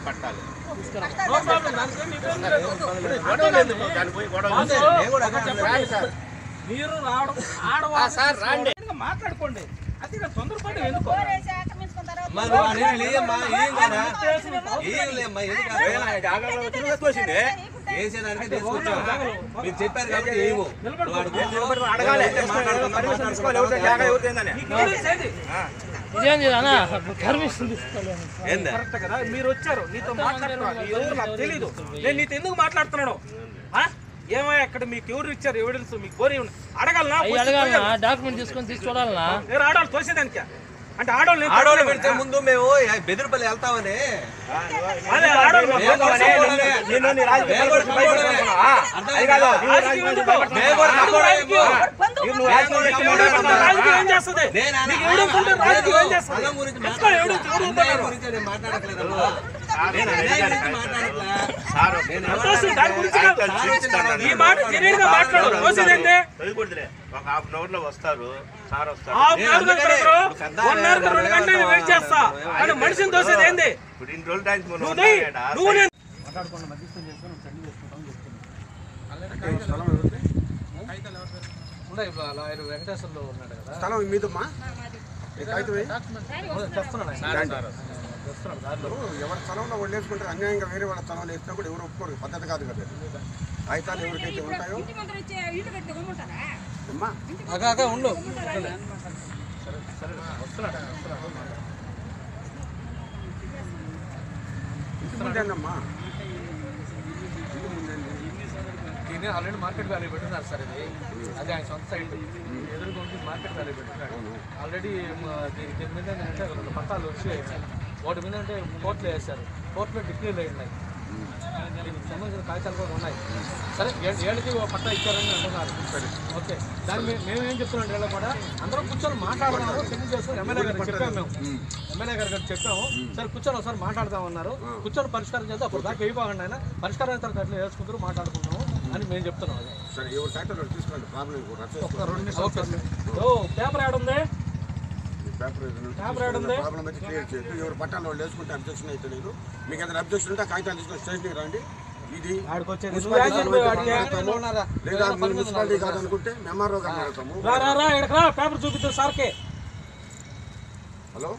పట్టాలి. మీరు రావడం ఆడవాళ్ళు మాట్లాడుకోండి అది తొందరపడి ఎందుకు ఏం కదా? ఏం లేమ్మా, ఎందుకు మీరు చెప్పారు కాబట్టి ఏమో అడగాలి. కదా మీరు వచ్చారు. నీతో మాట్లాడుతున్నారు తెలియదు నేను నీతో ఎందుకు మాట్లాడుతున్నాను? ఆ? ఏమయ్యా ఇక్కడ మీకు ఎవరు ఇచ్చారు? ఎవిడెన్స్ మీకు కోరి ఉన్న- అడగాలనా? డాక్యుమెంట్ తీసుకొని తీసి చూడాలనా? నేను ఆడవాళ్ళు తోసేదానికి? అంటే తోసేదానికా? పెడితే ముందు మేము బెదిరిపల్లి వెళ్తామని. నేను గురించి ఎక్కడ ఒక హాఫ్ అన్ అవర్లో వస్తారు సార్ వస్తారు హాఫ్ నేను అన్ అవర్ అందుకనే బ్రదరు, ఇప్పుడు పెద్ద వన్ అవర్కి రెండు గంటలు వెయిట్ చేస్తా కానీ మనిషిని తోసేది ఏంది ఇప్పుడు ఇన్ని రోజులు దానికి మనం నువ్వు నెయ్, ఉన్నాయడా? నువ్వు నేను వెంకటేశ్వర్లో ఉన్నాడు కదా స్థలం మీదమ్మా. ఎవరి స్థలంలో వాళ్ళు వేసుకుంటారు అన్యాయంగా వేరే వాళ్ళ స్థలంలో వేసినా కూడా ఎవరు ఒప్పుకోరు. పద్ధతి కాదు కదా కాగితాలు ఎవరికైతే ఉంటాయో? అమ్మా. ఉండు. ఇంటి ఆల్రెడీ మార్కెట్ వాల్యూ పెట్టినారు సార్ ఇది. అది ఆయన సొంత సైట్ ఎదురుగా మార్కెట్ వాల్యూ పెట్టినాడు ఆల్రెడీ దీని దీని మీద ఏంటంటే రెండు పట్టాలు వచ్చి వాటి మీద అంటే కోర్టులో వేశారు. కోర్టులో అయి ఉన్నాయి దీనికి సంబంధించిన కాగితాలు కూడా ఉన్నాయి. సరే ఏళ్ళకి పట్టా ఇచ్చారని అంటున్నారు. ఓకే. దాన్ని మే- మేము ఏం చెప్తున్నాం వీళ్ళ కూడా అందరం కూర్చొని మాట్లాడదాము సెటిల్ చేసుకొని ఎమ్మెల్యే గారికి చెప్పాము మేము. ఎమ్మెల్యే గారికి చెప్పాము. సరే కూర్చొని ఒకసారి మాట్లాడదాం అన్నారు. కూర్చొని పరిష్కారం చేద్దాం అప్పుడు దాకా అయిపోకండి ఆయన? పరిష్కారం అయిన తర్వాత అట్లా వేసుకుంటారు మాట్లాడుకుంటాము అని మేము చెప్తున్నాం సరే ఎవరి వాళ్ళు తీసుకోండి ప్రాబ్లం కూడా పేపర్ యాడ్ ఉంది? పేపర్? ప్రాబ్లం అయితే క్లియర్ చేయొద్దు ఎవరు పట్టాలు వాళ్ళు వేసుకుంటే అబ్జెక్షన్ అయితే లేదు. మీకు ఏదైనా అబ్జెక్షన్ ఉంటే కాగితాలు తీసుకొని స్టేషన్కి రండి. ఇది? లేదా మున్సిపాలిటీ కాదనుకుంటే ఎంఆర్ఓ గారిని అడుగుతాము రా రా రా ఇక్కడ రా పేపర్ చూపిద్దాం సార్కే. హలో?